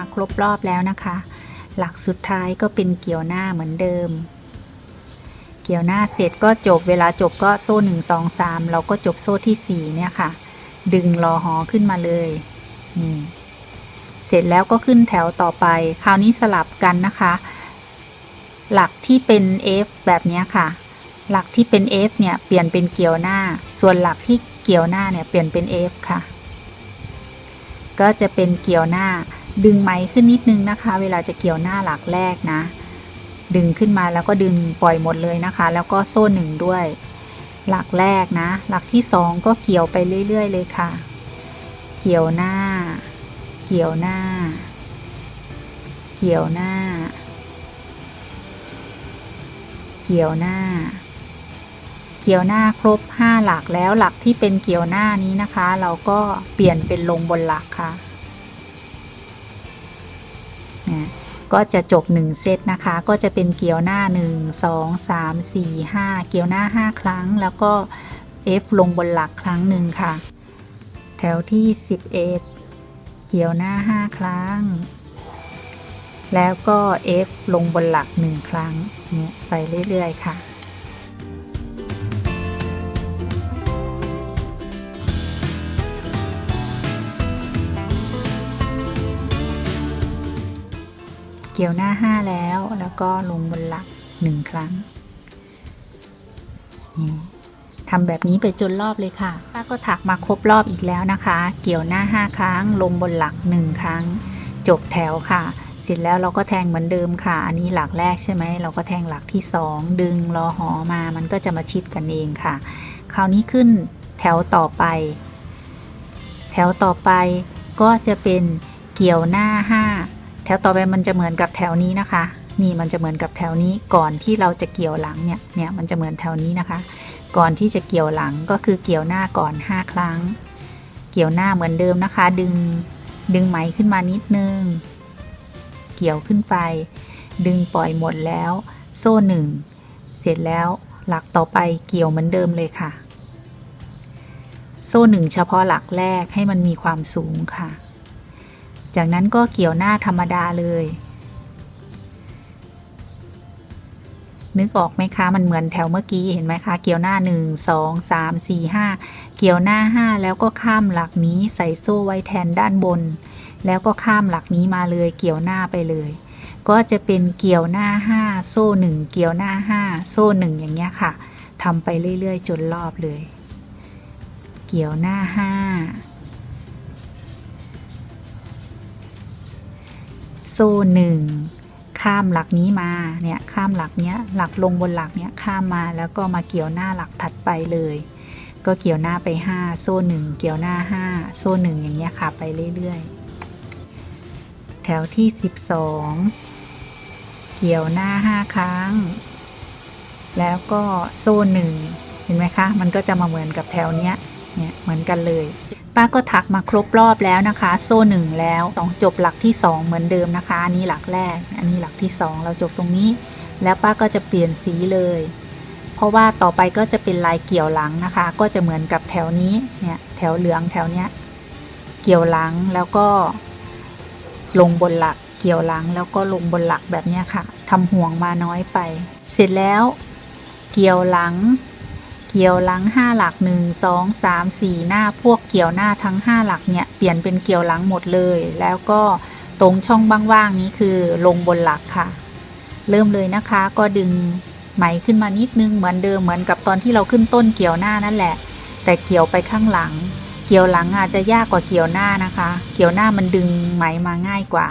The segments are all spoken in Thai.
มาครบรอบแล้วนะคะ หลักสุดท้ายก็เป็นเกี่ยวหน้าเหมือนเดิม เกี่ยวหน้าเสร็จก็จบเวลาจบก็โซ่หนึ่งสองสามเราก็จบโซ่ที่สี่เนี่ยค่ะ ดึงรอหอขึ้นมาเลยนี่เสร็จแล้วก็ขึ้นแถวต่อไป คราวนี้สลับกันนะคะ หลักที่เป็น F แบบนี้ค่ะ หลักที่เป็น F เนี่ยเปลี่ยนเป็นเกี่ยวหน้า ส่วนหลักที่เกี่ยวหน้าเนี่ยเปลี่ยนเป็น F ค่ะ ก็จะเป็นเกี่ยวหน้า ดึงไหมขึ้นนิดนึงนะคะ เวลาจะเกี่ยวหน้าหลักแรกนะ ดึงขึ้นมาแล้วก็ดึงปล่อยหมดเลยนะคะ แล้วก็โซ่หนึ่งด้วย หลักแรกนะ หลักที่สองก็เกี่ยวไปเรื่อย ๆ เลยค่ะ เกี่ยวหน้า เกี่ยวหน้า เกี่ยวหน้า เกี่ยวหน้า เกี่ยวหน้าครบ 5 หลักแล้วหลักที่เป็นเกี่ยวหน้านี้นะคะ เราก็เปลี่ยนเป็นลงบนหลักค่ะเนี่ย ก็จะจบ 1 เซตนะคะ ก็จะเป็นเกี่ยวหน้า 1 2 3 4 5 เกี่ยวหน้า 5 ครั้ง แล้วก็ F ลงบนหลักครั้งหนึ่งค่ะ แถวที่ 11 เกี่ยวหน้า 5 ครั้ง แล้วก็ F ลงบนหลัก 1 ครั้งเนี่ยไปเรื่อย ๆ ค่ะ กี่ยวหน้า 5 แล้ว แล้วก็ลงบนหลัก 1 ครั้งทำแบบนี้ไปจนรอบเลยค่ะป้าก็ถักมาครบรอบอีกแล้วนะคะ เกี่ยวหน้า 5 ครั้ง ลงบนหลัก 1 ครั้ง จบแถวค่ะ เสร็จแล้วเราก็แทงเหมือนเดิมค่ะ อันนี้หลักแรกใช่ไหม เราก็แทงหลักที่ 2 ดึงรอหอมา มันก็จะมาชิดกันเองค่ะ คราวนี้ขึ้นแถวต่อไป แถวต่อไปก็จะเป็นเกี่ยวหน้า 5 วต่อไปมันจะเหมือนกับแถวนี้นะคะ นี่มันจะเหมือนกับแถวนี้ก่อนที่เราจะเกี่ยวหลังเนี่ย เนี่ยมันจะเหมือนแถวนี้นะคะ ก่อนที่จะเกี่ยวหลังก็คือเกี่ยวหน้าก่อน 5 ครั้ง เกี่ยวหน้าเหมือนเดิมนะคะ ดึงดึงไหมขึ้นมานิดนึง เกี่ยวขึ้นไป ดึงปล่อยหมดแล้ว โซ่หนึ่งเสร็จแล้วหลักต่อไปเกี่ยวเหมือนเดิมเลยค่ะ โซ่หนึ่งเฉพาะหลักแรกให้มันมีความสูงค่ะ จากนั้นก็เกี่ยวหน้าธรรมดาเลย นึกออกไหมคะ มันเหมือนแถวเมื่อกี้เห็นไหมคะ เกี่ยวหน้า 1 2 3 4 5 เกี่ยวหน้า 5 แล้วก็ข้ามหลักนี้ใส่โซ่ไว้แทนด้านบน แล้วก็ข้ามหลักนี้มาเลย เกี่ยวหน้าไปเลย ก็จะเป็นเกี่ยวหน้า 5 โซ่ 1 เกี่ยวหน้า 5 โซ่ 1 อย่างเงี้ยค่ะทำไปเรื่อยๆ จนรอบเลย เกี่ยวหน้า 5 โซ่หนึ่งข้ามหลักนี้มาเนี่ยข้ามหลักเนี้ยหลักลงบนหลักเนี้ยข้ามมาแล้วก็มาเกี่ยวหน้าหลักถัดไปเลย ก็เกี่ยวหน้าไป 5 โซ่หนึ่งเกี่ยวหน้า 5 โซ่หนึ่งอย่างเงี้ยค่ะไปเรื่อยๆ แถวที่ 12 เกี่ยวหน้า 5 ครั้ง แล้วก็โซ่หนึ่งเห็นไหมคะ มันก็จะมาเหมือนกับแถวเนี้ยเนี่ยเหมือนกันเลย ป้าก็ถักมาครบรอบแล้วนะคะ โซ่หนึ่งแล้วต้องจบหลักที่สองเหมือนเดิมนะคะ อันนี้หลักแรก อันนี้หลักที่สองเราจบตรงนี้ แล้วป้าก็จะเปลี่ยนสีเลย เพราะว่าต่อไปก็จะเป็นลายเกี่ยวหลังนะคะ ก็จะเหมือนกับแถวนี้เนี่ยแถวเหลืองแถวเนี้ยเกี่ยวหลังแล้วก็ ลงบนหลักเกี่ยวหลังแล้วก็ลงบนหลักแบบนี้ค่ะทำห่วงมาน้อยไป เสร็จแล้ว เกี่ยวหลัง เกี่ยวหลังห้าหลักหนึ่งสองสามสี่หน้าพวกเกี่ยวหน้าทั้งห้าหลักเนี่ยเปลี่ยนเป็นเกี่ยวหลังหมดเลย แล้วก็ตรงช่องว่างๆนี้คือลงบนหลักค่ะ เริ่มเลยนะคะก็ดึงไหมขึ้นมานิดนึงเหมือนเดิมเหมือนกับตอนที่เราขึ้นต้นเกี่ยวหน้านั่นแหละ แต่เกี่ยวไปข้างหลัง เกี่ยวหลังอาจจะยากกว่าเกี่ยวหน้านะคะ เกี่ยวหน้ามันดึงไหมมาง่ายกว่า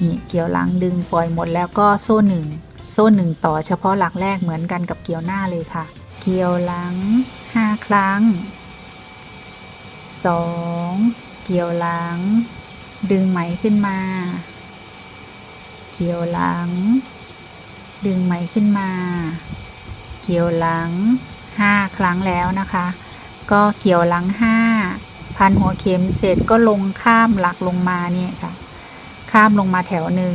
นี่เกี่ยวหลังดึงปล่อยหมดแล้วก็โซ่หนึ่งโซ่หนึ่งต่อเฉพาะหลักแรกเหมือนกันกับเกี่ยวหน้าเลยค่ะ เกี่ยวหลังห้าครั้งสองเกี่ยวหลัง ดึงไหมขึ้นมา เกี่ยวหลัง ดึงไหมขึ้นมา เกี่ยวหลังห้าครั้งแล้วนะคะ ก็เกี่ยวหลังห้าพันหัวเข็มเสร็จก็ลงข้ามหลักลงมาเนี่ยค่ะ ข้ามลงมาแถวหนึ่ง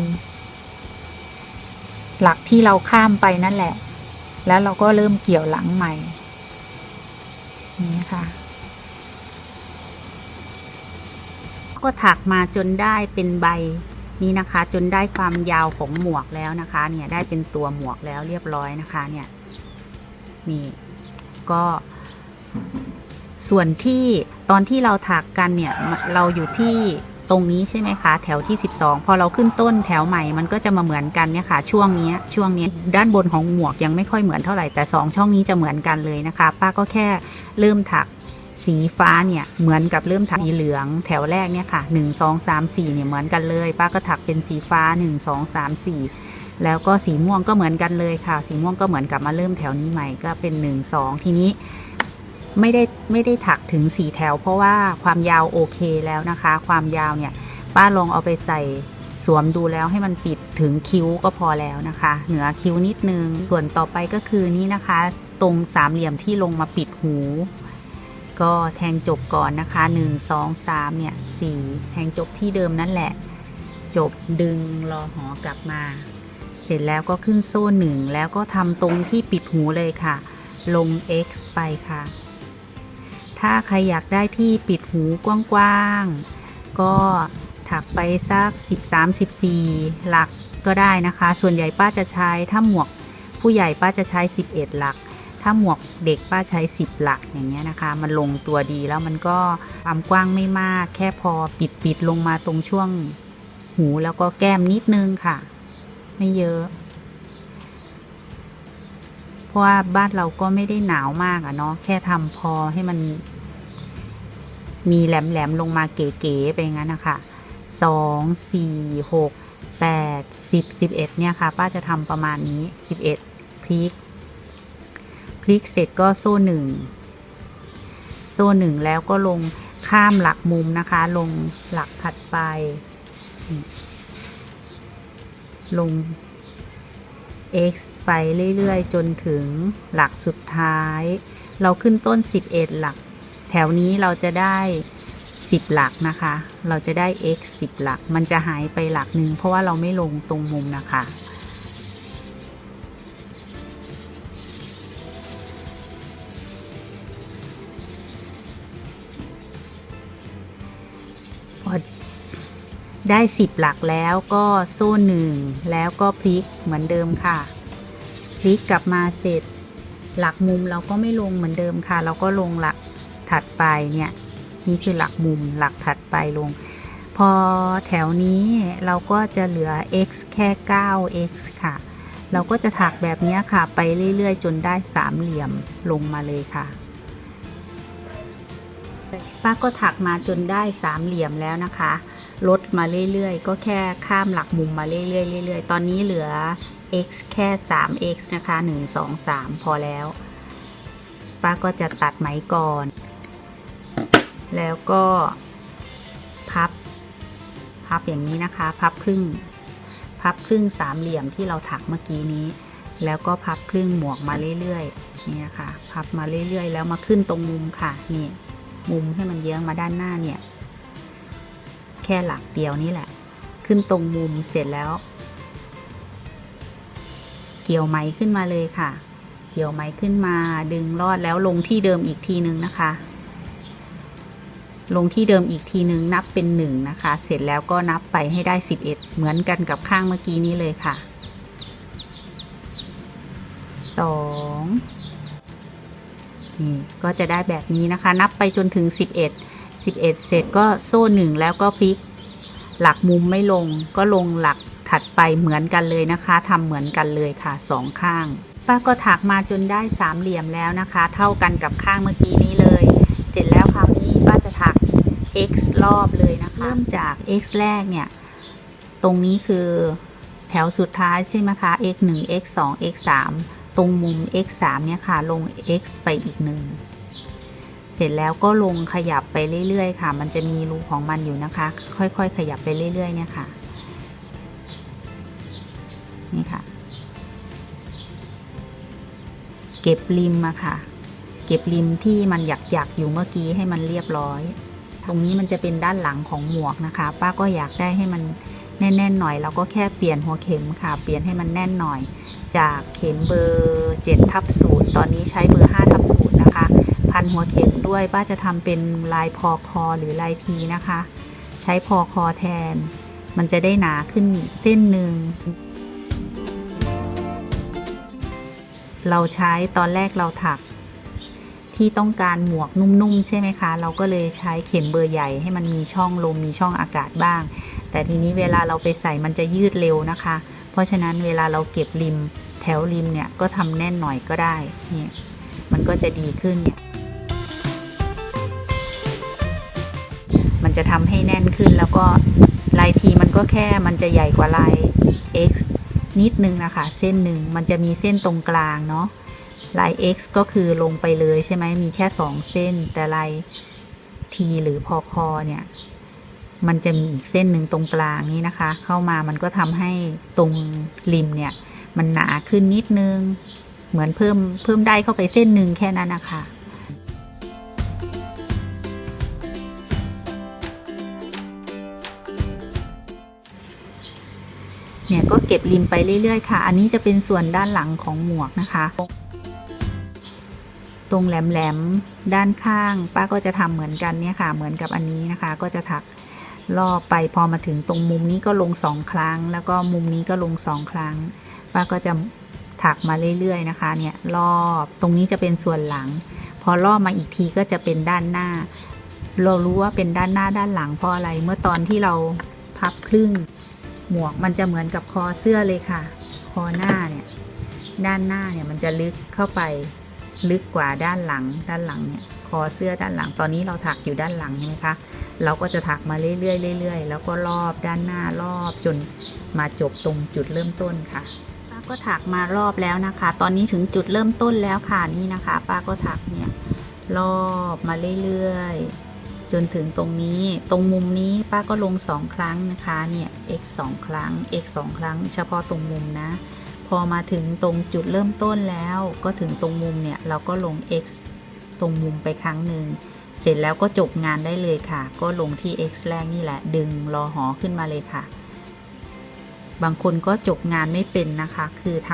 หลักที่เราข้ามไปนั่นแหละ แล้วเราก็เริ่มเกี่ยวหลังใหม่ นี่ค่ะ ก็ถักมาจนได้เป็นใบนี่นะคะ จนได้ความยาวของหมวกแล้วนะคะ เนี่ยได้เป็นตัวหมวกแล้วเรียบร้อยนะคะ เนี่ย นี่ก็ส่วนที่ตอนที่เราถักกันเนี่ยเราอยู่ที่ ตรงนี้ใช่ไหมคะ แถวที่ 12 พอเราขึ้นต้นแถวใหม่มันก็จะมาเหมือนกันเนี่ยค่ะ ช่วงนี้ช่วงนี้ด้านบนของหมวกยังไม่ค่อยเหมือนเท่าไหร่แต่ 2 ช่องนี้จะเหมือนกันเลยนะคะ ป้าก็แค่เริ่มถักสีฟ้าเนี่ยเหมือนกับเริ่มถักสีเหลืองแถวแรกเนี่ยค่ะ 1 2 3 4เนี่ยเหมือนกันเลย ป้าก็ถักเป็นสีฟ้า 1 2 3 4 แล้วก็สีม่วงก็เหมือนกันเลยค่ะ สีม่วงก็เหมือนกับมาเริ่มแถวนี้ใหม่ก็เป็น 1 2 ทีนี้ ไม่ได้ไม่ได้ถักถึงสีแถว เพราะว่าความยาวโอเคแล้วนะคะ ความยาวเนี่ยป้าลองเอาไปใส่สวมดูแล้วให้มันปิดถึงคิ้วก็พอแล้วนะคะ เหนือคิ้วนิดนึง ส่วนต่อไปก็คือนี่นะคะ ตรงสามเหลี่ยมที่ลงมาปิดหู ก็แทงจบก่อนนะคะ 1 2 3เนี่ย4แทงจบที่เดิมนั่นแหละ จบดึงรอหอกลับมา เสร็จแล้วก็ขึ้นโซ่หนึ่งแล้วก็ทำตรงที่ปิดหูเลยค่ะ ลง X ไปค่ะ ถ้าใครอยากได้ที่ปิดหูกว้างๆ ก็ถักไปสัก 13-14 หลักก็ได้นะคะ ส่วนใหญ่ป้าจะใช้ถ้าหมวกผู้ใหญ่ป้าจะใช้ 11 หลัก ถ้าหมวกเด็กป้าใช้ 10 หลักอย่างเงี้ยนะคะ มันลงตัวดีแล้วมันก็ความกว้างไม่มาก แค่พอปิดปิดลงมาตรงช่วงหูแล้วก็แก้มนิดนึงค่ะ ไม่เยอะ เพราะว่าบ้านเราก็ไม่ได้หนาวมากอะเนาะแค่ทำพอให้มัน มีแหลมๆลงมาเก๋ๆไปงั้นนะคะสองสี่หกแปดสิบสิบเอ็ดเนี่ยค่ะ ป้าจะทำประมาณนี้สิบเอ็ดพลิก พลิกเสร็จก็โซ่หนึ่งโซ่หนึ่งแล้วก็ลงข้ามหลักมุมนะคะ ลงหลักถัดไป ลง x ไปเรื่อย ๆ จนถึงหลักสุดท้าย เราขึ้นต้น 11 หลัก แถวนี้เราจะได้ 10 หลักนะคะ เราจะได้ x 10 หลัก มันจะหายไปหลักหนึ่งเพราะว่าเราไม่ลงตรงมุมนะคะ พอได้ 10 หลักแล้วก็โซ่หนึ่งแล้วก็พลิกเหมือนเดิมค่ะ พลิกกลับมาเสร็จหลักมุมเราก็ไม่ลงเหมือนเดิมค่ะ เราก็ลงหลัก ถัดไปเนี่ยนี่คือหลักมุมหลักถัดไปลง พอแถวนี้เราก็จะเหลือ x แค่ 9x ค่ะ เราก็จะถักแบบนี้ค่ะ ไปเรื่อยๆ จนได้สามเหลี่ยมลงมาเลยค่ะป้าก็ถักมาจนได้สามเหลี่ยมแล้วนะคะ ลดมาเรื่อยๆ ก็แค่ข้ามหลักมุมมาเรื่อยๆเรื่อยๆ ตอนนี้เหลือ x แค่ 3x นะคะ 1 2 3 พอแล้ว ป้าก็จะตัดไหมก่อน แล้วก็พับ พับอย่างนี้นะคะ พับครึ่ง พับครึ่งสามเหลี่ยมที่เราถักเมื่อกี้นี้ แล้วก็พับครึ่งหมวกมาเรื่อยๆนี่ค่ะพับมาเรื่อยๆ แล้วมาขึ้นตรงมุมค่ะนี่มุมให้มันเยื้องมาด้านหน้าเนี่ย แค่หลักเดียวนี่แหละ ขึ้นตรงมุมเสร็จแล้ว เกี่ยวไหมขึ้นมาเลยค่ะ เกี่ยวไหมขึ้นมาดึงลอดแล้วลงที่เดิมอีกทีนึงนะคะ ลงที่เดิมอีกทีนึงนับเป็นหนึ่งนะคะ เสร็จแล้วก็นับไปให้ได้ 11 เหมือนกันกับข้างเมื่อกี้นี้เลยค่ะสองนี่ก็จะได้แบบนี้นะคะ นับไปจนถึง 11 11 เสร็จก็โซ่หนึ่งแล้วก็พลิก หลักมุมไม่ลงก็ลงหลักถัดไปเหมือนกันเลยนะคะทำเหมือนกันเลยค่ะสองข้างป้าก็ถักมาจนได้สามเหลี่ยมแล้วนะคะ เท่ากันกับข้างเมื่อกี้นี้ x รอบเลยนะคะ เริ่มจาก x แรกเนี่ย ตรงนี้คือแถวสุดท้ายใช่ไหมคะ x 1 x 2 x 3ตรงมุม x 3เนี่ยค่ะ ลง x ไปอีกหนึ่งเสร็จแล้วก็ลงขยับไปเรื่อยๆ ค่ะ มันจะมีรูของมันอยู่นะคะ ค่อยๆ ขยับไปเรื่อยๆ เนี่ยค่ะ นี่ค่ะ เก็บริมมาค่ะ เก็บริมที่มันหยักๆ อยู่เมื่อกี้ให้มันเรียบร้อย ตรงนี้มันจะเป็นด้านหลังของหมวกนะคะ ป้าก็อยากได้ให้มันแน่นๆหน่อยเราก็แค่เปลี่ยนหัวเข็มค่ะ เปลี่ยนให้มันแน่นหน่อย จากเข็มเบอร์7ทับ0ตอนนี้ใช้เบอร์5ทับ0นะคะ พันหัวเข็มด้วยป้าจะทำเป็นลายพอคอหรือลายทีนะคะ ใช้พอคอแทน มันจะได้หนาขึ้นเส้นหนึ่งเราใช้ตอนแรกเราถัก ที่ต้องการหมวกนุ่มๆ ใช่ไหมคะ เราก็เลยใช้เข็มเบอร์ใหญ่ให้มันมีช่องลมมีช่องอากาศบ้าง แต่ทีนี้เวลาเราไปใส่มันจะยืดเร็วนะคะ เพราะฉะนั้นเวลาเราเก็บริมแถวริมเนี่ยก็ทำแน่นหน่อยก็ได้เนี่ยมันก็จะดีขึ้นเนี่ยมันจะทำให้แน่นขึ้นแล้วก็ลายทีมันก็แค่มันจะใหญ่กว่าลาย X นิดนึงนะคะ เส้นหนึ่งมันจะมีเส้นตรงกลางเนาะ ลาย X ก็คือลงไปเลยใช่ไหมมีแค่ 2 เส้น แต่ลาย T หรือพอพอเนี่ย มันจะมีอีกเส้นหนึ่งตรงกลางนี้นะคะ เข้ามามันก็ทำให้ตรงริมเนี่ย มันหนาขึ้นนิดนึง เหมือนเพิ่มเพิ่มได้เข้าไปเส้นหนึ่งแค่นั้นนะคะเนี่ยก็เก็บริมไปเรื่อยๆค่ะ อันนี้จะเป็นส่วนด้านหลังของหมวกนะคะ ตรงแหลมๆด้านข้าง ป้าก็จะทำเหมือนกันเนี่ยค่ะ เหมือนกับอันนี้นะคะ ก็จะถักรอบไปพอมาถึงตรงมุมนี้ก็ลงสองครั้ง แล้วก็มุมนี้ก็ลงสองครั้ง ป้าก็จะถักมาเรื่อยๆนะคะ เนี่ยรอบตรงนี้จะเป็นส่วนหลัง พอรอบมาอีกทีก็จะเป็นด้านหน้า เรารู้ว่าเป็นด้านหน้าด้านหลังเพราะอะไรเมื่อตอนที่เราพับครึ่ง หมวกมันจะเหมือนกับคอเสื้อเลยค่ะ คอหน้าเนี่ยด้านหน้าเนี่ยมันจะลึกเข้าไป ลึกกว่าด้านหลังด้านหลังเนี่ยคอเสื้อด้านหลัง ตอนนี้เราถักอยู่ด้านหลังใช่ไหมคะ เราก็จะถักมาเรื่อยๆเรื่อยๆ แล้วก็รอบด้านหน้ารอบจนมาจบตรงจุดเริ่มต้นค่ะ ป้าก็ถักมารอบแล้วนะคะ ตอนนี้ถึงจุดเริ่มต้นแล้วค่ะนี่นะคะ ป้าก็ถักเนี่ยรอบมาเรื่อยๆ จนถึงตรงนี้ตรงมุมนี้ป้าก็ลงสองครั้งนะคะเนี่ย x สองครั้ง x สองครั้ง เฉพาะตรงมุมนะ อมาถึงตรงจุดเริ่มต้นแล้ว ก็ถึงตรงมุมเนี่ยเราก็ลง x ตรงมุมไปครั้งหนึ่ง เสร็จแล้วก็จบงานได้เลยค่ะ ก็ลงที่ x แรกนี่แหละ ดึงรอหอขึ้นมาเลยค่ะ บางคนก็จบงานไม่เป็นนะคะ คือท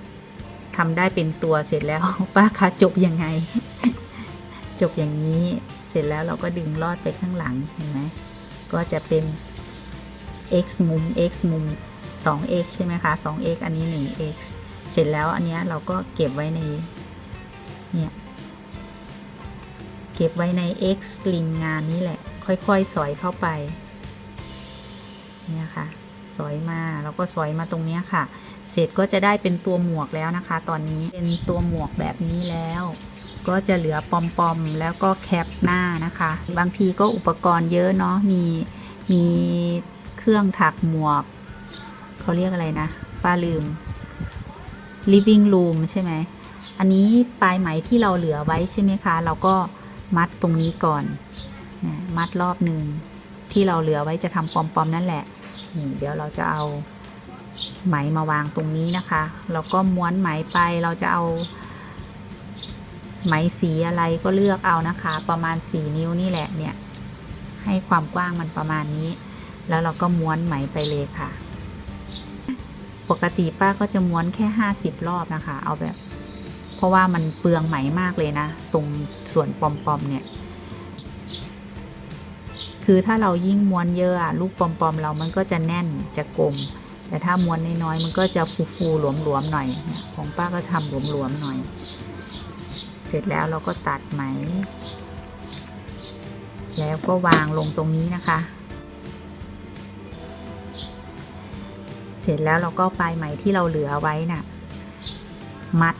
ำทำได้เป็นตัวเสร็จแล้วป้าคะจบยังไง จบอย่างนี้เสร็จแล้วเราก็ดึงลอดไปข้างหลังเห็นไหมก็จะเป็น x มุม x มุม 2x ใช่ไหมคะ 2x อันนี้ 1x เสร็จแล้วอันเนี้ยเราก็เก็บไว้ใน เนี่ย เก็บไว้ใน x ริมงานนี้แหละ ค่อยๆ สอยเข้าไป เนี่ยค่ะ สอยมา แล้วก็สอยมาตรงเนี้ยค่ะ เสร็จก็จะได้เป็นตัวหมวกแล้วนะคะ ตอนนี้ เป็นตัวหมวกแบบนี้แล้ว ก็จะเหลือปอมๆ แล้วก็แคปหน้านะคะ บางทีก็อุปกรณ์เยอะเนาะ มี มีเครื่องถักหมวก เขาเรียกอะไรนะป้าลืม living room ใช่ไหม อันนี้ปลายไหมที่เราเหลือไว้ใช่ไหมคะ เราก็มัดตรงนี้ก่อนนะมัดรอบหนึ่งที่เราเหลือไว้จะทำปอมๆนั่นแหละนี่เดี๋ยวเราจะเอาไหมมาวางตรงนี้นะคะ แล้วก็ม้วนไหมไปเราจะเอา ไหมสีอะไรก็เลือกเอานะคะ ประมาณ 4 นิ้วนี่แหละเนี่ย ให้ความกว้างมันประมาณนี้ แล้วเราก็ม้วนไหมไปเลยค่ะ ปกติป้าก็จะม้วนแค่ 50 รอบนะคะ เอาแบบ เพราะว่ามันเปลืองไหมมากเลยนะ ตรงส่วนปอมๆเนี่ย คือถ้าเรายิ่งม้วนเยอะลูกปอมๆเรามันก็จะแน่นจะกลม แต่ถ้าม้วนน้อยๆมันก็จะฟูๆหลวมๆหน่อย ของป้าก็ทำหลวมๆหน่อย เสร็จแล้วเราก็ตัดไหม แล้วก็วางลงตรงนี้นะคะ เสร็จแล้วเราก็ปลายไหมที่เราเหลือไว้น่ะ มัด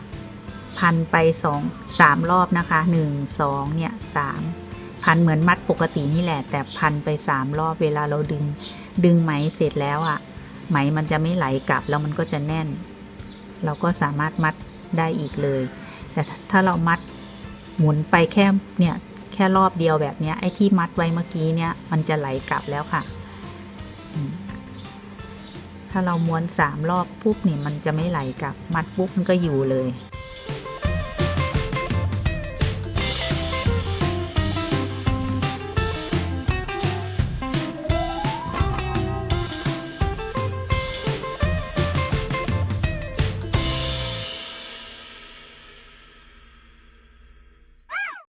พันไปสองสามรอบนะคะหนึ่งสองเนี่ยสามพันเหมือนมัดปกตินี่แหละ แต่พันไปสามรอบเวลาเราดึง ดึงไหมเสร็จแล้วอะ่ะ ไหมมันจะไม่ไหลกลับแล้วมันก็จะแน่น เราก็สามารถมัดได้อีกเลย แต่ถ้าเรามัดหมุนไปแค่เนี่ยแค่รอบเดียวแบบเนี้ยไอ้ที่มัดไว้เมื่อกี้เนี่ยมันจะไหลกลับแล้วค่ะ ถ้าเราม้วนสามรอบปุ๊บเนี่ยมันจะไม่ไหลกลับ มัดปุ๊บมันก็อยู่เลย